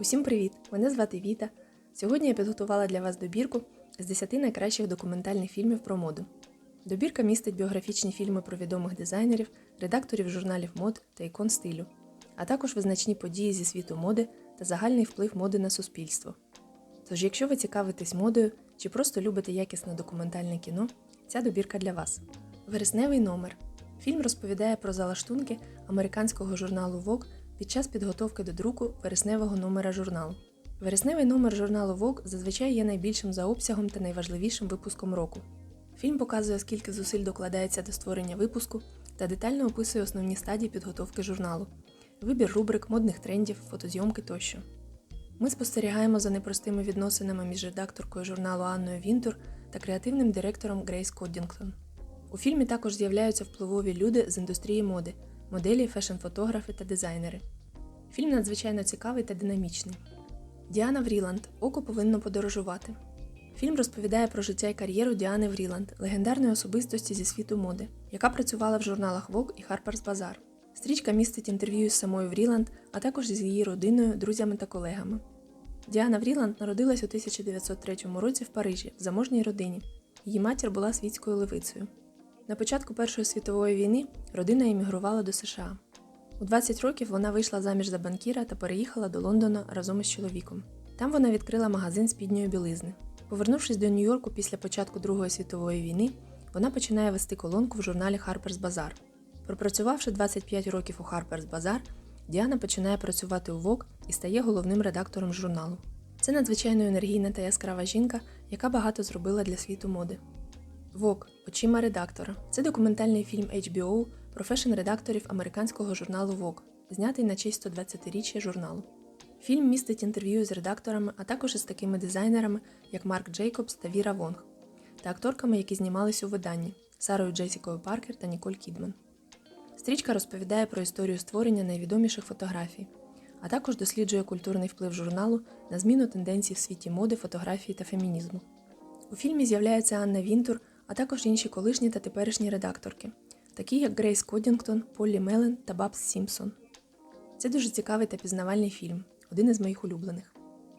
Усім привіт! Мене звати Віта. Сьогодні я підготувала для вас добірку з 10 найкращих документальних фільмів про моду. Добірка містить біографічні фільми про відомих дизайнерів, редакторів журналів мод та ікон стилю, а також визначні події зі світу моди та загальний вплив моди на суспільство. Тож, якщо ви цікавитесь модою чи просто любите якісне документальне кіно, ця добірка для вас. Вересневий номер. Фільм розповідає про залаштунки американського журналу Vogue під час підготовки до друку вересневого номера журналу. Вересневий номер журналу Vogue зазвичай є найбільшим за обсягом та найважливішим випуском року. Фільм показує, скільки зусиль докладається до створення випуску та детально описує основні стадії підготовки журналу, вибір рубрик, модних трендів, фотозйомки тощо. Ми спостерігаємо за непростими відносинами між редакторкою журналу Анною Вінтур та креативним директором Грейс Коддінгтон. У фільмі також з'являються впливові люди з індустрії моди, моделі, фешн-фотографи та дизайнери. Фільм надзвичайно цікавий та динамічний. Діана Вріланд Око повинно подорожувати. Фільм розповідає про життя і кар'єру Діани Вріланд, легендарної особистості зі світу моди, яка працювала в журналах Vogue і Harper's Bazaar. Стрічка містить інтерв'ю з самою Вріланд, а також з її родиною, друзями та колегами. Діана Вріланд народилась у 1903 році в Парижі в заможній родині. Її матір була світською левицею. На початку Першої світової війни родина емігрувала до США. У 20 років вона вийшла заміж за банкіра та переїхала до Лондона разом із чоловіком. Там вона відкрила магазин спідньої білизни. Повернувшись до Нью-Йорку після початку Другої світової війни, вона починає вести колонку в журналі Harper's Bazaar. Пропрацювавши 25 років у Harper's Bazaar, Діана починає працювати у Vogue і стає головним редактором журналу. Це надзвичайно енергійна та яскрава жінка, яка багато зробила для світу моди. Vogue Очима редактора це документальний фільм HBO про фешн-редакторів американського журналу Vogue, знятий на честь 120-річчя журналу. Фільм містить інтерв'ю з редакторами, а також із такими дизайнерами, як Марк Джейкобс та Віра Вонг, та акторками, які знімались у виданні Сарою Джесікою Паркер та Ніколь Кідман. Стрічка розповідає про історію створення найвідоміших фотографій, а також досліджує культурний вплив журналу на зміну тенденцій в світі моди, фотографії та фемінізму. У фільмі з'являється Анна Вінтур, а також інші колишні та теперішні редакторки, такі як Грейс Коддінгтон, Поллі Мелен та Бабс Сімпсон. Це дуже цікавий та пізнавальний фільм, один із моїх улюблених.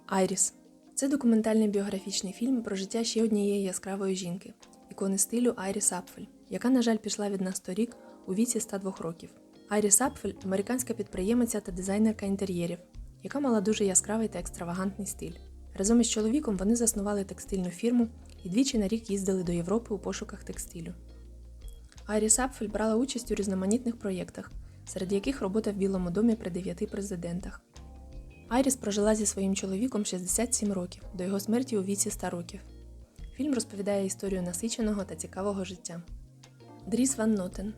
Айріс це документальний біографічний фільм про життя ще однієї яскравої жінки, ікони стилю Айріс Апфель, яка, на жаль, пішла від нас торік у віці 102 років. Айріс Апфель американська підприємиця та дизайнерка інтер'єрів, яка мала дуже яскравий та екстравагантний стиль. Разом із чоловіком вони заснували текстильну фірму і двічі на рік їздили до Європи у пошуках текстилю. Айріс Апфель брала участь у різноманітних проєктах, серед яких робота в Білому домі при дев'яти президентах. Айріс прожила зі своїм чоловіком 67 років до його смерті у віці 100 років. Фільм розповідає історію насиченого та цікавого життя. Дріс Ван Нотен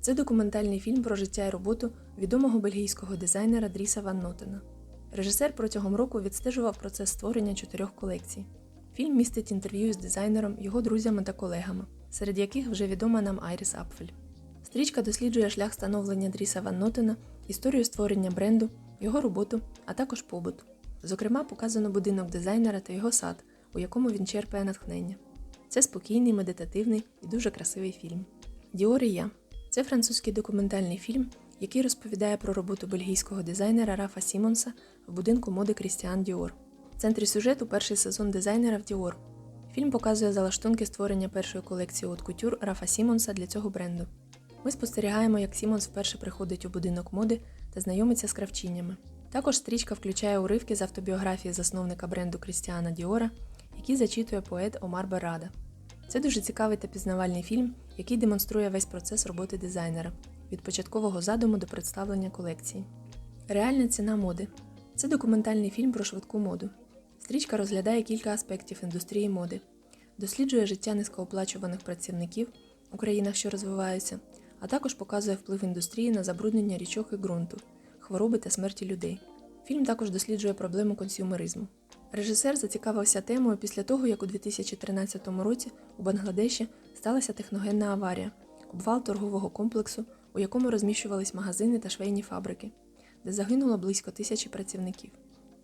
це документальний фільм про життя і роботу відомого бельгійського дизайнера Дріса Ван Нотена. Режисер протягом року відстежував процес створення чотирьох колекцій. Фільм містить інтерв'ю з дизайнером, його друзями та колегами, серед яких вже відома нам Айріс Апфель. Стрічка досліджує шлях становлення Дріса Ван Нотена, історію створення бренду, його роботу, а також побут. Зокрема, показано будинок дизайнера та його сад, у якому він черпає натхнення. Це спокійний, медитативний і дуже красивий фільм. Діор і я це французький документальний фільм, який розповідає про роботу бельгійського дизайнера Рафа Сімонса в будинку моди Крістіан Діор. В центрі сюжету перший сезон дизайнера в Діор. Фільм показує залаштунки створення першої колекції от кутюр Рафа Сімонса для цього бренду. Ми спостерігаємо, як Сімонс вперше приходить у будинок моди та знайомиться з кравчинями. Також стрічка включає уривки з автобіографії засновника бренду Крістіана Діора, які зачитує поет Омар Берада. Це дуже цікавий та пізнавальний фільм, який демонструє весь процес роботи дизайнера від початкового задуму до представлення колекції. Реальна ціна моди це документальний фільм про швидку моду. Стрічка розглядає кілька аспектів індустрії моди, досліджує життя низькооплачуваних працівників у країнах, що розвиваються, а також показує вплив індустрії на забруднення річок і ґрунту, хвороби та смерті людей. Фільм також досліджує проблему консюмеризму. Режисер зацікавився темою після того, як у 2013 році у Бангладеші сталася техногенна аварія, обвал торгового комплексу, у якому розміщувались магазини та швейні фабрики, де загинуло близько тисячі працівників.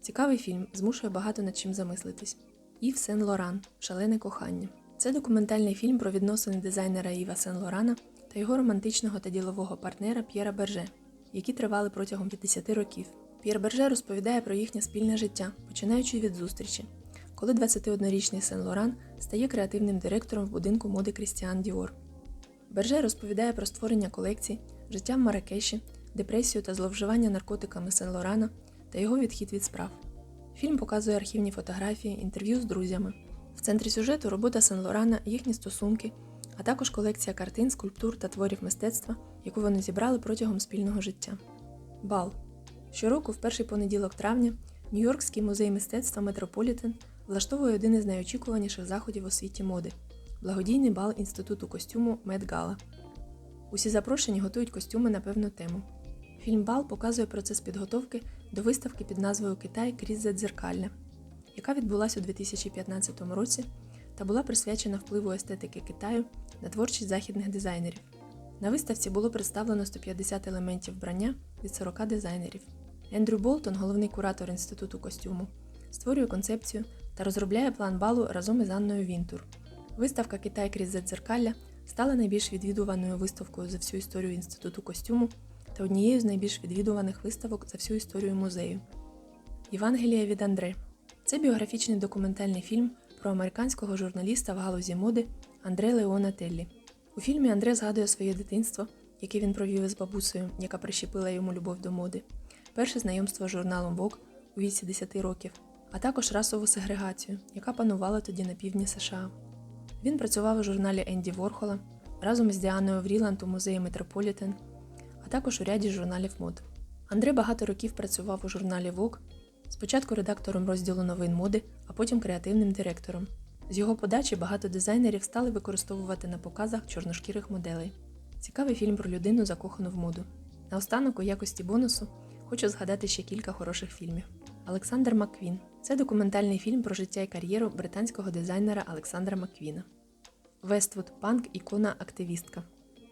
Цікавий фільм змушує багато над чим замислитись. Ів Сен Лоран Шалене кохання. Це документальний фільм про відносини дизайнера Іва Сен Лорана та його романтичного та ділового партнера П'єра Берже, які тривали протягом 50 років. П'єр Берже розповідає про їхнє спільне життя, починаючи від зустрічі, коли 21-річний Сен Лоран стає креативним директором в будинку моди Крістіан Діор. Берже розповідає про створення колекцій, життя в Маракеші, депресію та зловживання наркотиками Сен Лорана та його відхід від справ. Фільм показує архівні фотографії, інтерв'ю з друзями. В центрі сюжету робота Сен Лорана, їхні стосунки, а також колекція картин, скульптур та творів мистецтва, яку вони зібрали протягом спільного життя. Бал. Щороку, в перший понеділок травня, Нью-Йоркський музей мистецтва Метрополітен влаштовує один із найочікуваніших заходів у світі моди благодійний бал Інституту костюму Медгала. Усі запрошені готують костюми на певну тему. Фільм Бал показує процес підготовки до виставки під назвою Китай крізь задзеркальне, яка відбулася у 2015 році та була присвячена впливу естетики Китаю на творчість західних дизайнерів. На виставці було представлено 150 елементів вбрання від 40 дизайнерів. Ендрю Болтон, головний куратор інституту костюму, створює концепцію та розробляє план балу разом із Анною Вінтур. Виставка Китай крізь задзеркалля стала найбільш відвідуваною виставкою за всю історію інституту костюму та однією з найбільш відвідуваних виставок за всю історію музею. Євангелія від Андре це біографічний документальний фільм про американського журналіста в галузі моди Андре Леона Теллі. У фільмі Андре згадує своє дитинство, яке він провів із бабусею, яка прищепила йому любов до моди, перше знайомство з журналом Vogue у віці 10 років, а також расову сегрегацію, яка панувала тоді на півдні США. Він працював у журналі Енді Ворхола разом із Діаною Вріланд у музеї Метрополітен, а також у ряді журналів мод. Андре багато років працював у журналі Vogue, спочатку редактором розділу новин моди, а потім креативним директором. З його подачі багато дизайнерів стали використовувати на показах чорношкірих моделей. Цікавий фільм про людину, закохану в моду. Наостанок, у якості бонусу, хочу згадати ще кілька хороших фільмів. Олександр Макквін це документальний фільм про життя і кар'єру британського дизайнера Олександра Макквіна. Вествуд Панк ікона активістка.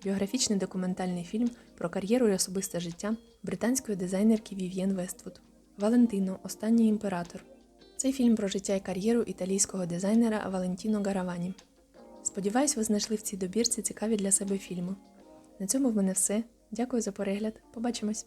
Біографічний документальний фільм про кар'єру і особисте життя британської дизайнерки Вів'єн Вествуд. Валентино Останній імператор. Цей фільм про життя і кар'єру італійського дизайнера Валентіно Гаравані. Сподіваюсь, ви знайшли в цій добірці цікаві для себе фільми. На цьому в мене все. Дякую за перегляд. Побачимось!